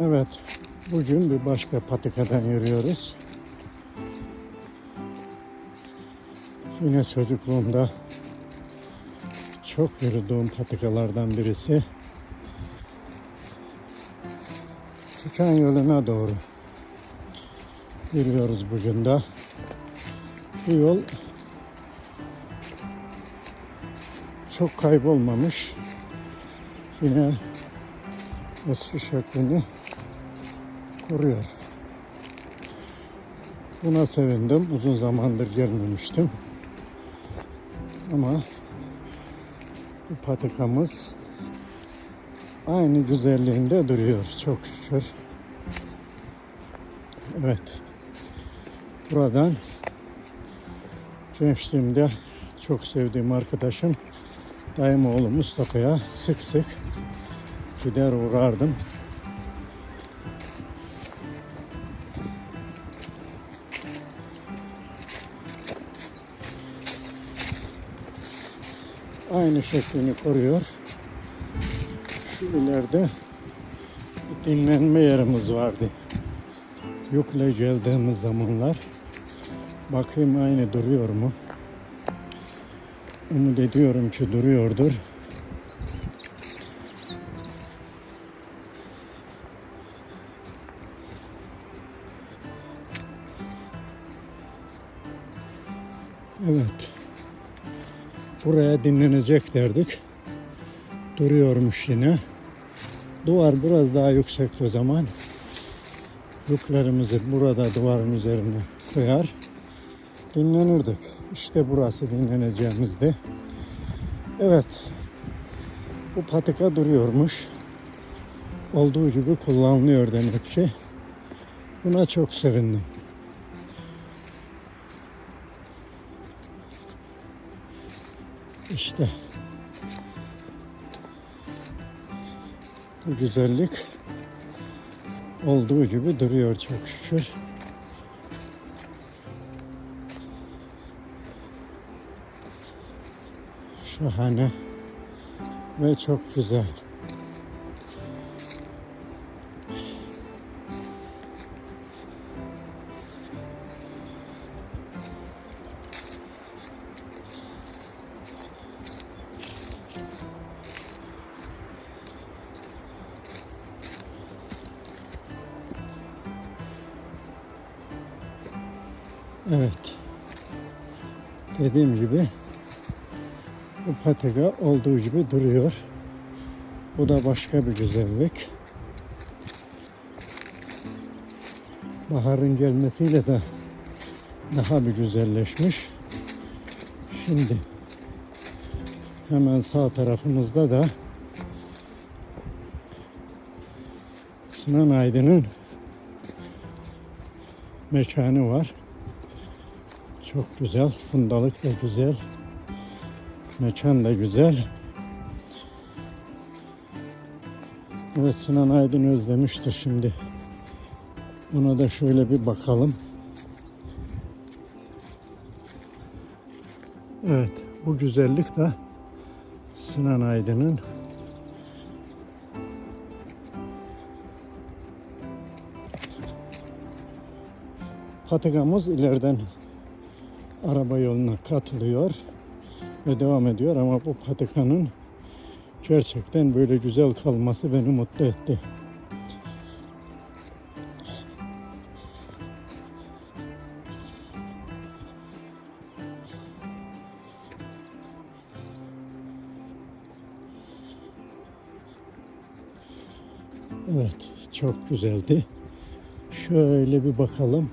Evet, bugün bir başka patikadan yürüyoruz. Yine çocukluğumda çok yürüdüğüm patikalardan birisi. Çıkan yoluna doğru yürüyoruz bugün de. Bu yol çok kaybolmamış. Yine eski şeklini koruyor. Buna sevindim. Uzun zamandır gelmemiştim. Ama bu patikamız aynı güzelliğinde duruyor çok şükür. Evet. Buradan gençliğimde çok sevdiğim arkadaşım dayım oğlu Mustafa'ya sık sık gider uğrardım. Aynı şeklini koruyor. Şu ileride bir dinlenme yerimiz vardı. Yukla geldiğimiz zamanlar. Bakayım aynı duruyor mu? Umut ediyorum ki duruyordur. Evet. Buraya dinlenecek derdik. Duruyormuş yine. Duvar biraz daha yüksekti o zaman. Yüklerimizi burada duvarın üzerine koyar. Dinlenirdik. İşte burası dinleneceğimizdi. Evet. Bu patika duruyormuş. Olduğu gibi kullanılıyor demek ki. Buna çok sevindim. İşte bu güzellik olduğu gibi duruyor çok şükür. Şahane ve çok güzel. Evet. Dediğim gibi bu patika olduğu gibi duruyor. Bu da başka bir güzellik. Baharın gelmesiyle de daha bir güzelleşmiş. Şimdi hemen sağ tarafımızda da Sinan Aydın'ın mekanı var. Çok güzel. Fundalık da güzel. Mekan da güzel. Evet Sinan Aydın özlemiştir şimdi. Ona da şöyle bir bakalım. Evet bu güzellik de Sinan Aydın'ın patikamız ileriden araba yoluna katılıyor ve devam ediyor ama bu patikanın gerçekten böyle güzel kalması beni mutlu etti. Evet, çok güzeldi. Şöyle bir bakalım.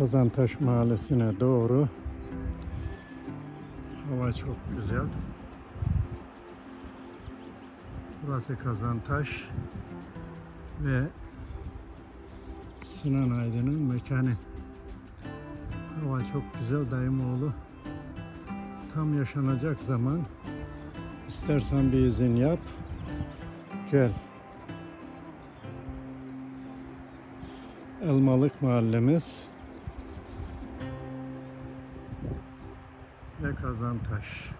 Kazantaş Mahallesi'ne doğru. Hava çok güzel. Burası Kazantaş ve Sinan Aydın'ın mekanı. Hava çok güzel Dayımoğlu. Tam yaşanacak zaman istersen bir izin yap. Gel. Elmalık mahallemiz ve Kazantaş.